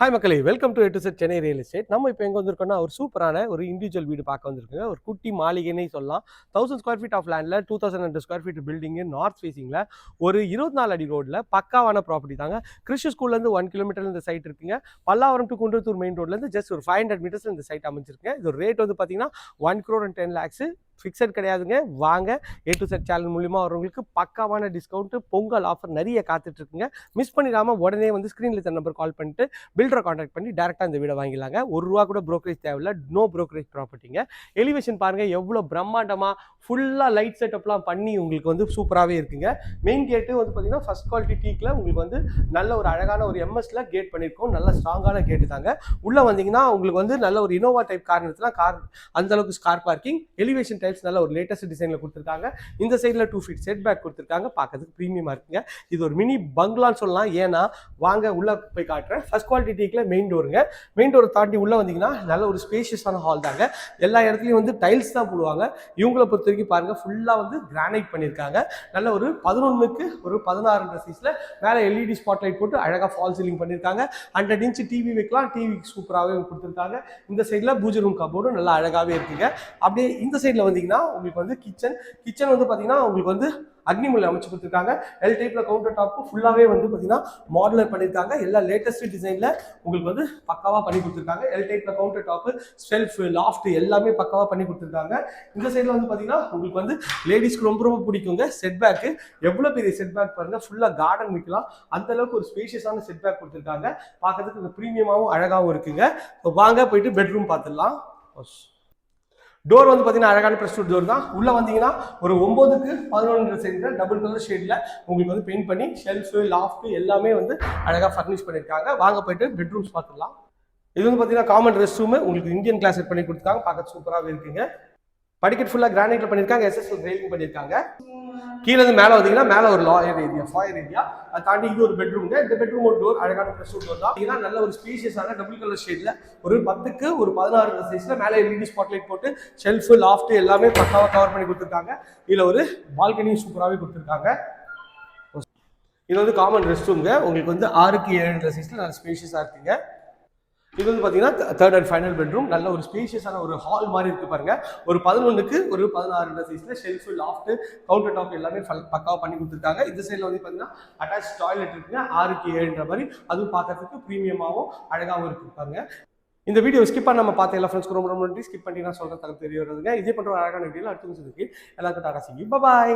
Hi மக்களே welcome to எட்டு set Chennai real estate நம்ம இப்போ எங்கே வந்திருக்கோம்னா ஒரு சூப்பரான ஒரு இண்டிவிஜுவல் வீடு பார்க்க வந்திருக்குங்க. ஒரு குட்டி மாளிகைன்னே சொல்லலாம். தௌசண்ட் ஸ்கொயர் ஃபீட் ஆஃப் லேண்டில் two thousand hundred square feet building north ஃபேசிங்கில் ஒரு இருபத்தி நாலு அடி ரோட்டில் பக்காவான ப்ராப்பர்ட்டி தாங்க. கிருஷ்ண ஸ்கூல்லேருந்து ஒன் கிலோமீட்டர் இந்த சைட் இருக்குங்க. பல்லாவரம் டு குன்றத்தூர் மெயின் ரோட்லேருந்து ஜஸ்ட் ஒரு ஃபைவ் ஹண்ட்ரட் மீட்டர்ஸ் இந்த சைட் அமைச்சிருக்கேன் இது ரேட் வந்து பார்த்தீங்கன்னா one crore and ten lakhs fixed கிடையாதுங்க. வாங்க. ஏ டு செட் சேனல் மூலிமா வரவங்களுக்கு பக்காவான டிஸ்கவுண்ட்டு பொங்கல் ஆஃபர் நிறைய காத்துட்ருக்குங்க. மிஸ் பண்ணிடாமல் உடனே வந்து ஸ்க்ரீனில் இருக்க நம்பர் கால் பண்ணிட்டு பில்டரை காண்டாக்ட் பண்ணி டேரெக்டாக இந்த வீடை வாங்கிடலாங்க. ஒரு ரூபா கூட ப்ரோக்கரேஜ் தேவையில்ல. நோ ப்ரோக்கரேஜ் ப்ராப்பர்ட்டிங்க எலிவேஷன் பாருங்கள் எவ்வளோ பிரம்மாண்டமாக ஃபுல்லாக லைட் செட்டப்லாம் பண்ணி உங்களுக்கு வந்து சூப்பராகவே இருக்குங்க. மெயின் கேட்டு வந்து பார்த்தீங்கன்னா ஃபஸ்ட் குவாலிட்டி டீக்கில் உங்களுக்கு வந்து நல்ல ஒரு அழகான ஒரு எம்எஸ்ல கேட் பண்ணியிருக்கோம். நல்ல ஸ்ட்ராங்கான கேட்டு தாங்க. உள்ளே வந்தீங்கன்னா உங்களுக்கு வந்து நல்ல ஒரு இனோவா டைப் கார் நிறுத்தினா கார் அந்தளவுக்கு கார் பார்க்கிங் எலிவேஷன் டைப்ஸ் நல்ல ஒரு லேட்டஸ்ட் டிசைனில் கொடுத்துருக்காங்க. இந்த சைடில் டூ ஃபீட் செட் பேக் கொடுத்துருக்காங்க. பார்க்கறதுக்கு ப்ரீமியமாக இருக்குங்க. இது ஒரு மினி பங்களான்னு சொல்லலாம். ஏன்னா வாங்க உள்ளே போய் காட்டுறேன். ஃபர்ஸ்ட் குவாலிட்டி டீக்கில் மெயின் டோருங்க மெயின் டோரை தாண்டி உள்ளே வந்தீங்கன்னா நல்ல ஒரு ஸ்பேஷியஸான ஹால் தாங்க. எல்லா இடத்துலையும் வந்து டைல்ஸ் தான் போடுவாங்க. இவங்களை பொறுத்த வரைக்கும் பாருங்கள் ஃபுல்லாக வந்து கிரானைட் பண்ணியிருக்காங்க. நல்ல ஒரு பதினொன்றுக்கு ஒரு பதினாறு சைஸில் மேலே எல்இடி ஸ்பாட் லைட் போட்டு அழகாக ஃபால் சீலிங் பண்ணியிருக்காங்க. ஹண்ட்ரட் இன்ச் டிவி வைக்கலாம். டிவி சூப்பராகவே கொடுத்துருக்காங்க. இந்த சைடில் பூஜை ரூம் கபோர்டும் நல்லா அழகாகவே இருக்குங்க. அப்படியே இந்த சைடில் பார்த்தீங்கன்னா உங்களுக்கு வந்து கிச்சன் கிச்சன் வந்து பார்த்தீங்கன்னா உங்களுக்கு வந்து அக்னிமுள்ள அமைச்சு கொடுத்துருக்காங்க. எல் டைப்பில் கவுண்டர் டாப்பு ஃபுல்லாகவே வந்து பார்த்தீங்கன்னா மாடலர் பண்ணியிருக்காங்க. எல்லா லேட்டஸ்ட் டிசைனில் உங்களுக்கு வந்து பக்காவாக பண்ணி கொடுத்துருக்காங்க. எல் டைப்பில் கவுண்டர் டாப்பு ஸ்டெல்ஃப் லாஃப்ட் எல்லாமே பக்காவாக பண்ணி கொடுத்துருக்காங்க. இந்த சைடில் வந்து பார்த்தீங்கன்னா உங்களுக்கு வந்து லேடிஸ்க்கு ரொம்ப ரொம்ப பிடிக்குங்க. செட் பேக்கு எவ்வளோ பெரிய செட் பேக் ஃபுல்லாக கார்டன் வைக்கலாம். அந்த அளவுக்கு ஒரு ஸ்பேஷியஸான செட் பேக் கொடுத்துருக்காங்க. பார்க்கறதுக்கு இந்த ப்ரீமியமாகவும் அழகாகவும் இருக்குங்க. வாங்க போயிட்டு பெட்ரூம் பார்த்துடலாம். டோர் வந்து பார்த்தீங்கன்னா அழகான ப்ரெஸ் டோர் தான். உள்ளே வந்தீங்கன்னா ஒரு ஒம்போதுக்கு பதினொன்று சென்டில் டபுள் கலர் ஷேடில் உங்களுக்கு வந்து பெயிண்ட் பண்ணி ஷெல்ஃபு லாஃப்ட்டு எல்லாமே வந்து அழகாக ஃபர்னிஷ் பண்ணியிருக்காங்க. வாங்க போயிட்டு பெட்ரூம்ஸ் பார்த்துடலாம். இது வந்து பார்த்தீங்கன்னா காமன் ரெஸ்ட் ரூமு உங்களுக்கு இந்தியன் கிளாஸ் செட் பண்ணி கொடுத்துருக்காங்க பார்க்க சூப்பராகவே இருக்குங்க. படிக்கட் ஃபுல்லாக கிரானைட்ல பண்ணியிருக்காங்க எஸ்எஸ்எல் ரெயிலிங் பண்ணியிருக்காங்க கீழே இருந்து மேலே வந்தீங்கன்னா மேலே ஒரு லாயர் ஏரியா ஃபாயர் ஏரியா அதை தாண்டி இது ஒரு பெட்ரூம்ங்க இந்த பெட்ரூம் ஒரு டோர் அழகான ப்ரெஸ் டோர் தான். பார்த்தீங்கன்னா நல்ல ஒரு ஸ்பீஷியஸான டபுள் கலர் ஷேட்ல ஒரு பத்துக்கு ஒரு பதினாறு சைஸ்ல மேலே எல்இடி ஸ்பாட்லைட் போட்டு ஷெல்ஃபு லாஃப்ட் எல்லாமே பக்காவாக கவர் பண்ணி கொடுத்துருக்காங்க. இதில் ஒரு பால்கனியும் சூப்பராகவே கொடுத்துருக்காங்க. இது வந்து காமன் ரெஸ்ட் ரூம்ங்க உங்களுக்கு வந்து ஆறுக்கு ஏழு சைஸ்ல நல்ல ஸ்பேஷியஸாக இருக்குங்க. இது வந்து பார்த்தீங்கன்னா தேர்ட் அண்ட் ஃபைனல் பெட்ரூம் நல்ல ஒரு ஸ்பேஷியஸான ஒரு ஹால் மாதிரி இருக்கு பாருங்க. ஒரு பதினொன்றுக்கு ஒரு பதினாறு சைஸில் ஷெல்ஃபு லாஃப்ட் கவுண்டர் டாப் எல்லாமே பக்காவாக பண்ணி கொடுத்துருக்காங்க. இந்த சைடில் வந்து பார்த்தீங்கன்னா அட்டாச் டாய்லெட் இருக்குங்க. ஆறுக்கு ஏழுன்ற மாதிரி. அதுவும் பார்க்கறதுக்கு ப்ரீமியமாகவும் அழகாகவும் இருக்கு இந்த வீடியோ ஸ்கிப் பண்ண நம்ம பார்த்த எல்லா ஃப்ரெண்ட்ஸ்க்கு ரொம்ப ரொம்ப நன்றி. ஸ்கிப் பண்ணி நான் சொல்கிற தகவல் தெரிய வருதுங்க இதே பண்ணுற அழகான வீடியோ அடுத்து எல்லாருக்கும் டாடா சிங்கி பாய்